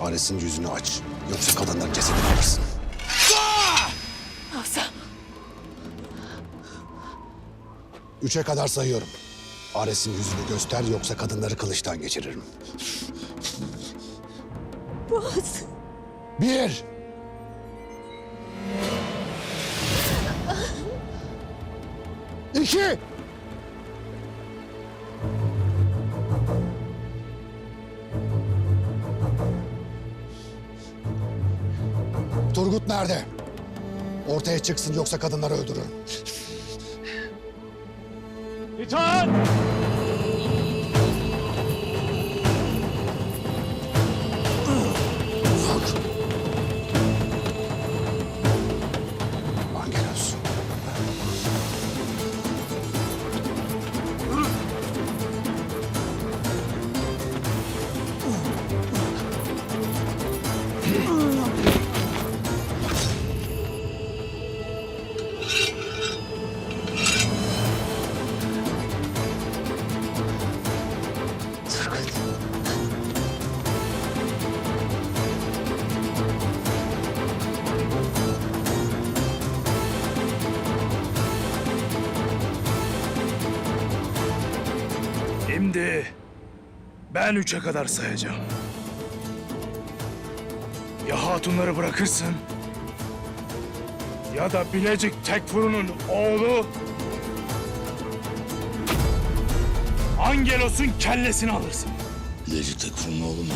Ares'in yüzünü aç. Yoksa kadınlar cesedini alırsın. Hasan. Üçe kadar sayıyorum. Ares'in yüzünü göster yoksa kadınları kılıçtan geçiririm. Boğaz. Bir. İki. Turgut nerede? Ortaya çıksın yoksa kadınları öldürürüm. İtaat! Şimdi ben üçe kadar sayacağım. Ya hatunları bırakırsın ya da Bilecik Tekfuru'nun oğlu Angelos'un kellesini alırsın. Bilecik Tekfur'un oğlu mu?